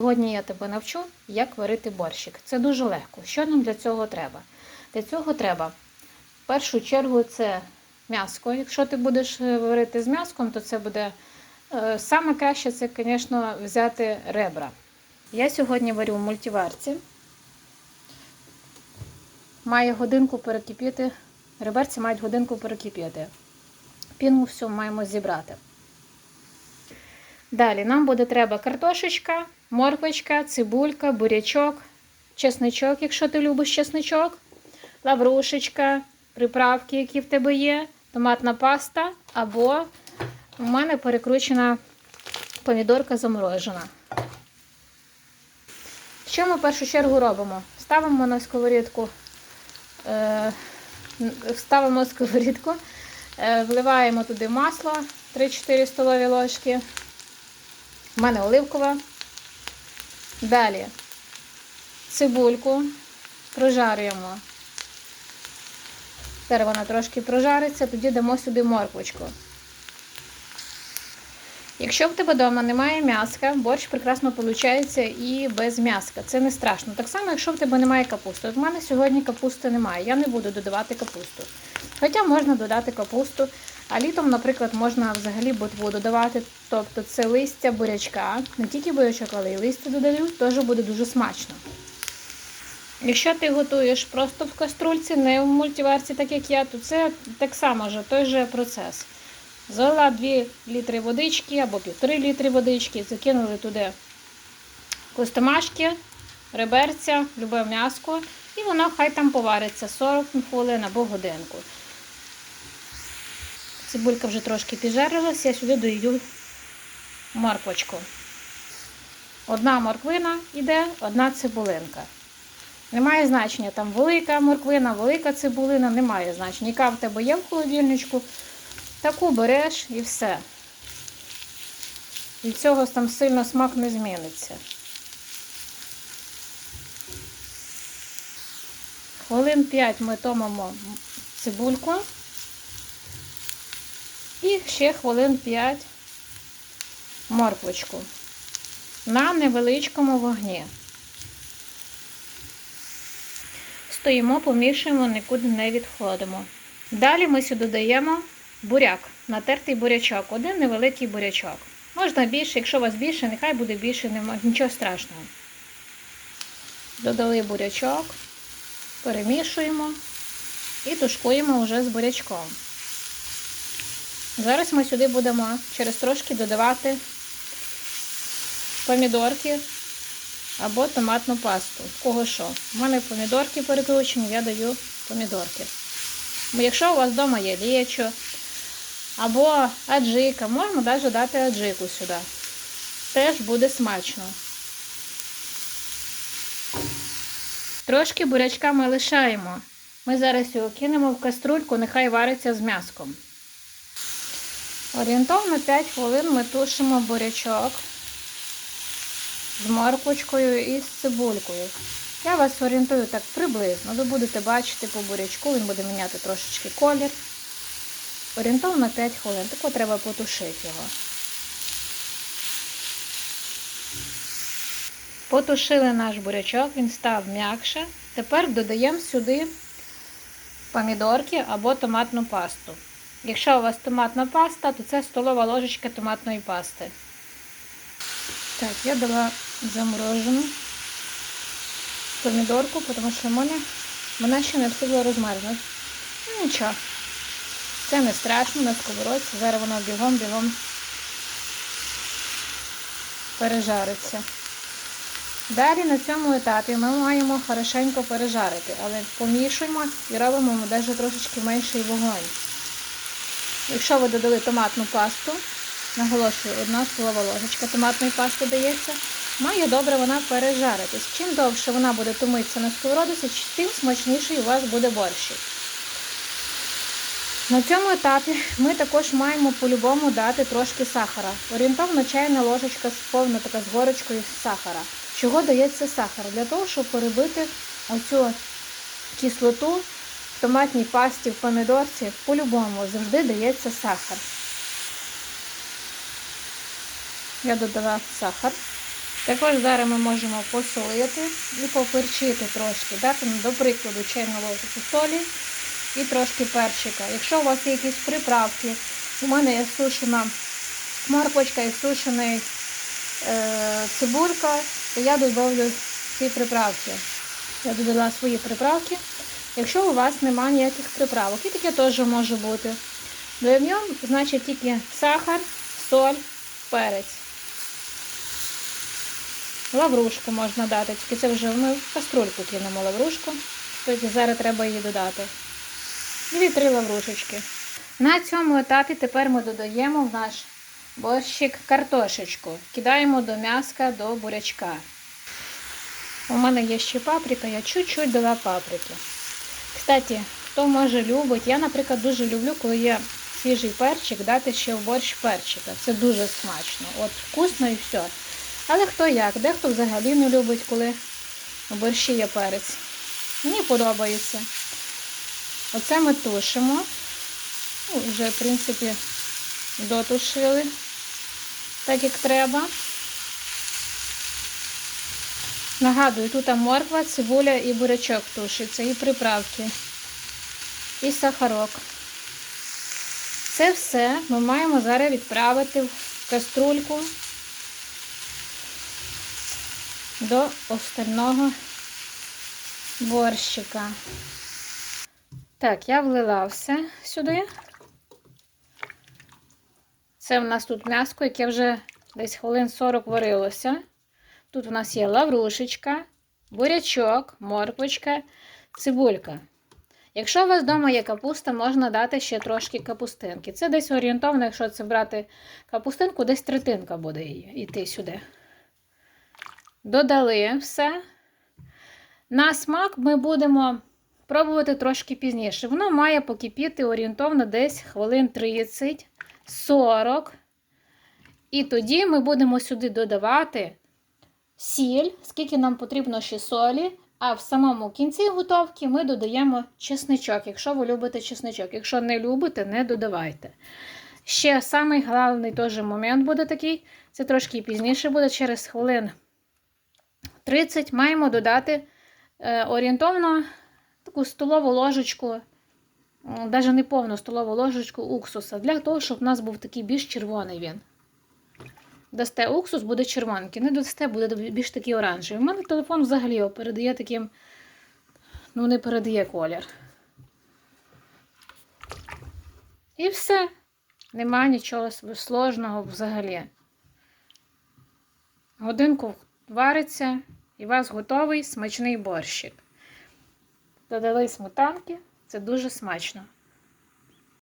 Сьогодні я тебе навчу, як варити борщик. Це дуже легко. Що нам для цього треба? Для цього треба в першу чергу це м'яско. Якщо ти будеш е, варити з м'яском, то це буде е, саме краще це, звісно, взяти ребра. Я сьогодні варю в мультиварці. Має годинку перекипіти. Реберці мають годинку перекипіти. Піну всю маємо зібрати. Далі нам буде треба картошечка, морквочка, цибулька, бурячок, чесничок, якщо ти любиш чесничок, лаврушечка, приправки, які в тебе є, томатна паста, або у мене перекручена помідорка заморожена. Що ми в першу чергу робимо? Ставимо на сковорідку, е, ставимо сковорідку, е, вливаємо туди масло 3-4 столові ложки. У мене оливкова. Далі цибульку прожарюємо. Тепер вона трошки прожариться, тоді дамо сюди морквочку. Якщо в тебе вдома немає м'яска, борщ прекрасно виходить і без м'яска. Це не страшно. Так само, якщо в тебе немає капусти. От в мене сьогодні капусти немає, я не буду додавати капусту. Хоча можна додати капусту, а літом, наприклад, можна взагалі ботву додавати. Тобто це листя бурячка, не тільки бурячок, але й листя додають, теж буде дуже смачно. Якщо ти готуєш просто в каструльці, не в мультиварці, так як я, то це так само вже той же процес. Залила 2 літри водички або 1,5 літри водички, закинули туди костомашки, реберця, любе м'яско, і воно хай там повариться 40 хвилин або годинку. Цибулька вже трошки піджарилася, я сюди додаю морквочку. Одна морквина йде, одна цибулинка. Немає значення, там велика морквина, велика цибулина, немає значення. Яка в тебе є в холодильничку, таку береш і все. Від цього там сильно смак не зміниться. Хвилин 5 ми томимо цибульку. І ще хвилин 5 морквочку на невеличкому вогні. Стоїмо, помішуємо, нікуди не відходимо. Далі ми сюди додаємо буряк, натертий бурячок, один невеликий бурячок. Можна більше, якщо у вас більше, нехай буде більше, нічого страшного. Додали бурячок, перемішуємо і тушкуємо вже з бурячком. Зараз ми сюди будемо через трошки додавати помідорки або томатну пасту. Кого що? У мене помідорки перекручені, я даю помідорки. Якщо у вас вдома є лечо або аджика, можна навіть дати аджику сюди. Теж буде смачно. Трошки бурячка ми лишаємо. Ми зараз його кинемо в каструльку, нехай вариться з м'яском. Орієнтовно 5 хвилин ми тушимо бурячок з морквочкою і з цибулькою. Я вас орієнтую так приблизно. Ви будете бачити по бурячку, він буде міняти трошечки колір. Орієнтовно 5 хвилин. Тако треба потушити його. Потушили наш бурячок, він став м'якше. Тепер додаємо сюди помідорки або томатну пасту. Якщо у вас томатна паста, то це столова ложечка томатної пасти. Так, я дала заморожену помідорку, тому що мене, вона ще не встигла розмерзнути. Ну нічого. Це не страшно на сковородці. Зараз вона бігом-бігом пережариться. Далі на цьому етапі ми маємо хорошенько пережарити, але помішуємо і робимо навіть трошечки менший вогонь. Якщо ви додали томатну пасту, наголошую, одна столова ложечка томатної пасти дається, має добре вона пережаритись. Чим довше вона буде томитися на сковородці, тим смачніший у вас буде борщик. На цьому етапі ми також маємо по-любому дати трошки сахара. Орієнтовно чайна ложечка повна така з горочкою сахара. Чого дається сахар? Для того, щоб перебити оцю кислоту томатній пасті, в помідорці, по-любому завжди дається сахар. Я додала сахар. Також зараз ми можемо посолити і поперчити трошки, дати, до прикладу, чайну ложку солі і трошки перчика. Якщо у вас є якісь приправки, у мене є сушена морквочка і сушений е, цибулька, то я додавлю ці приправки. Я додала свої приправки. Якщо у вас немає ніяких приправок, і таке теж може бути. Додаємо, значить, тільки сахар, соль, перець. Лаврушку можна дати, тільки це вже ми в каструльку кинемо лаврушку, тобто зараз треба її додати. Дві-три лаврушечки. На цьому етапі тепер ми додаємо в наш борщик картошечку. Кидаємо до м'яска, до бурячка. У мене є ще паприка, я чуть-чуть дала паприки. Кстати, хто може любить, я, наприклад, дуже люблю, коли є свіжий перчик, дати ще в борщ перчика. Це дуже смачно. От вкусно і все. Але хто як, дехто взагалі не любить, коли в борщі є перець. Мені подобається. Оце ми тушимо. Ну, вже, в принципі, дотушили так, як треба. Нагадую, тут морква, цибуля і бурячок тушиться, і приправки, і сахарок. Це все ми маємо зараз відправити в каструльку до остального борщика. Так, я влила все сюди. Це в нас тут м'яско, яке вже десь хвилин 40 варилося. Тут у нас є лаврушечка, бурячок, морквочка, цибулька. Якщо у вас вдома є капуста, можна дати ще трошки капустинки. Це десь орієнтовно, якщо це брати капустинку, десь третинка буде її йти сюди. Додали все. На смак ми будемо пробувати трошки пізніше. Воно має покипіти орієнтовно десь хвилин 30-40. І тоді ми будемо сюди додавати сіль, скільки нам потрібно ще солі. А в самому кінці готовки ми додаємо чесничок, якщо ви любите чесничок. Якщо не любите, не додавайте. Ще самий головний теж момент буде такий, це трошки пізніше буде, через хвилин 30 маємо додати е, орієнтовно таку столову ложечку, навіть не повну столову ложечку уксуса, для того, щоб у нас був такий більш червоний він. Дасте уксус, буде червоненький. Не дасте, буде більш такий оранжевий. У мене телефон взагалі передає таким, ну, не передає колір. І все. Нема нічого сложного взагалі. Годинку вариться, і у вас готовий смачний борщик. Додали сметанки, це дуже смачно.